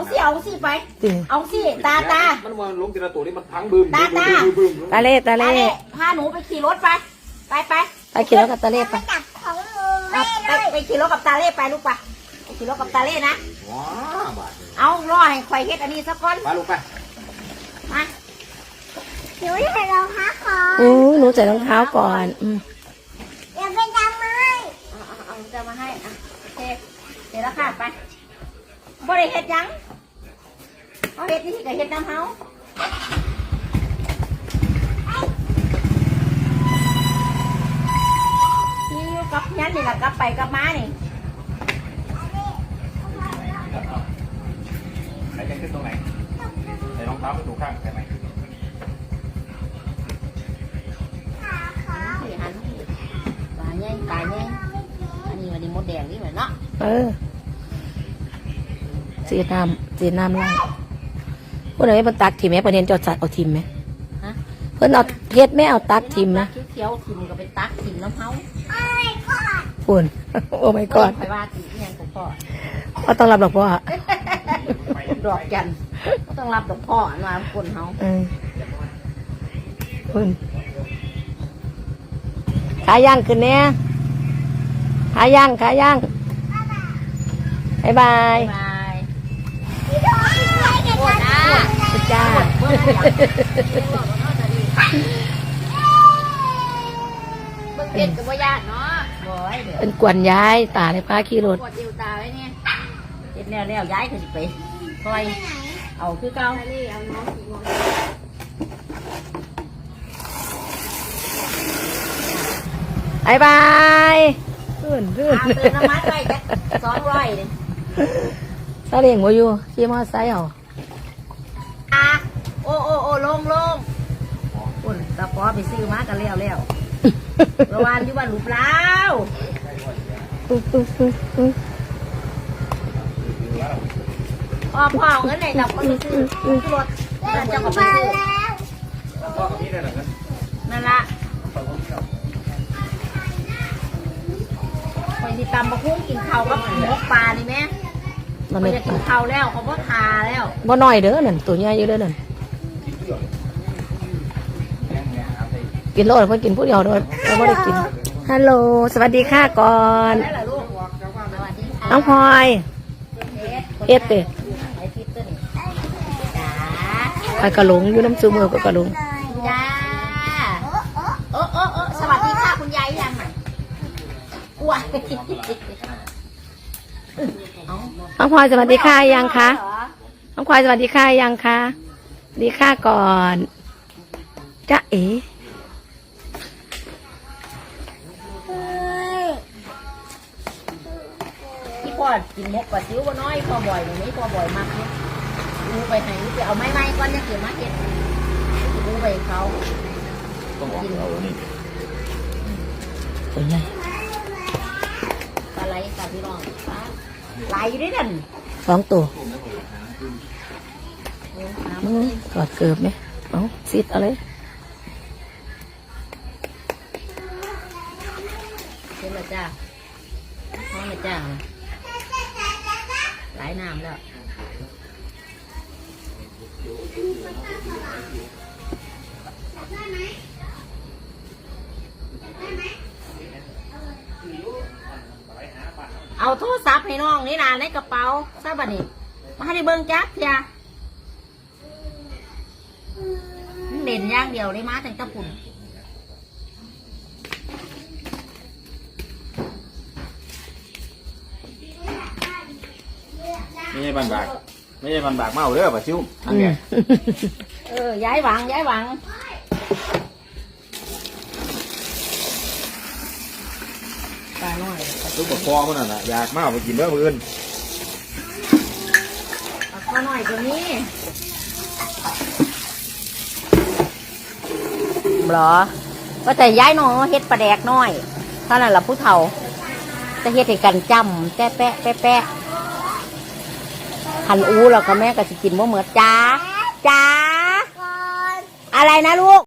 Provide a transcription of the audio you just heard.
เอาสิเอาสิไปจริงเอาสิตาตามันมาลงทีละตัวนี่มันพังบึ้มตาตาบึ้มบึ้มบึ้มตาเล่ตาตาเล่เล่พาหนูไปขี่รถไป ไปไปไปขี่รถกับตาเล่ไปจับของหนูเอาแม่ไปเลยไปขี่รถกับตาเล่ไปลูกไปไปขี่รถกับตาเล่นะว้าบาดเลยเอารอให้ควายเฮ็ดอันนี้สักก่อนไปลูกไปมาหนูใส่รองเท้าก่อนอู้หนูใส่รองเท้าก่อนอืมอย่าไปทำไมเอาเอาเอาจะมาให้อะโอเคเดี๋ยวแล้วค่ะไป บ่ได้เฮ็ดหยังเอาเฮ็ดที่กับเฮ็ดน้ำเฮาที่อยู่กับยันนี่ล่ะกลับไปกลับมานี่ไหนจะขึ้นตรงไหนใส่รองเท้าไปถูกข้างใช่ไหมสี่หันปลาแย่งปลาแย่งอันนี้มันนี่มดแดงนี่เหมือนเนาะ เออ สีน้ำสีน้ำล่างพวกไหนไม่เป็นตักทีมไหมประเด็นจอดสัตว์เอาทีมไหมฮะเพิ่นเอาเฮ็ดไม่เอาตักทีมนะเขียวๆทิมก็เป็นตักทิมน้ำเฮาโอ้ยก่อนฝุ่นโอ้ my god ไปว่าตีเนี่ยของพ่อก็ต้องรับดอกพ่อดอกจันก็ต้องรับดอกพ่อมาคนเฮาเออฝุ่นขาย่างขึ้นแน่ขาย่างขาย่างบายบาย บาย พี่โดนช่วยกัน โอ้ นะ จ้า จ้า เบิ่งเป็นกับว่ายากเนาะบ่อยเดี๋ยวเป็นกวนย้ายตาในพาขี่รถปวดเอวตาไว้เนี่ยเจ็ดแล้วแล้วย้ายคือสิไปคอยเอาคือเก่าเอาน้องสีมองบายบายรื่นรื่นอาเติมน้ำมันไปจ้ะสองร้อยเลยซาเล้งว่าอยู่ขี่มอเตอร์ไซค์เอา อะโอ้โอ้โอ้ล งลงคนตะปอไปซื้อมากันแล้วแล้วระวานอยู่บ้านหลุบแล้วอุ๊ยอุ๊ยอุ๊ยอุ๊ยพ่อพ่อเอาเงินไหนจับคนไปซื้อซื้อรถแล้วเจ้าก็ไปมาซื้อแล้วพ่อกับพี่ได้หรอครับนั่นละคอยสิตำบะคุ้งกินข้าวกับหมูปลานี่แม่มันคอไม่ยจะกินข้าวแล้วเขาก็ทาแล้วบ่น้อยเด้อนั่นตัวใหญ่อยู่เด้อนั่น แง่แง่เอาไป กินโลดเพิ่นกินผู้เดียวโดยเราบ่ได้กิน ฮัลโหล สวัสดีค่ะก่อนได้เหรอลูกสวัสดีค่ะน้องพลอยเอ็ดเด้ไอทิพย์ตัวนี้จ้าไปกระหลงอยู่น้ำซูมือก็กระหลงจ้าโอ้โอ้โอ้โอ้โอ้สวัสดีค่ะคุณยายยังไงอ้วนเอาน้องพลอยสวัสดีค่ะยังคะน้องพลอยสวัสดีค่ะยังคะสวัสดีค่ะก่อนจ้าเอ๋ มกปลาซิวบ่น้อยพอบ่อยอย่างนี้พอบ่อยมากเนี่ยดูไปไหนไปเอาไม้ไม้ก่อนยังเกี่ยวมาเก็ตดูไปเขาต้องบอกเรานี่ตัวใหญ่ปลาไหลกับพี่น้องปลาไหลด้วยนั่นสองตัวโอ้น้มึงกอดเกือบไหมเอ้าซิดอะไรเสร็จแล้วจ้าพร้อมแล้วจ้า หลน้ำแล้วเอาโทรศัพท์ให้น้องนี่นะในกระเป๋าทราบบ่นี่มาให้ได้เบิ่งจักเถียมันเด่นอย่างเดียวเลยมาแต่งตะปุ่น ไม่ใช่บันบากไม่ใช่บันบากเมาเด้อป่ะซิวนั่นไงเออย้ายหวังย้ายหวังตาหน่อยซุปกับคอมันน่ะนะอยากเมาไปกินเด้อมื้ออื่นเอาข้าวหน่อยตัวนี้เหรอก็แต่ย้ายหนอเฮ็ดปลาแดกน้อยเท่านั้นละผู้เฒ่า จะเฮ็ดให้กันจำแปะแปะแปะแปะ หันอู้แล้วก็แม่ก็จะกินบ่เหมือจ้าจ้าก่อนอะไรนะลูก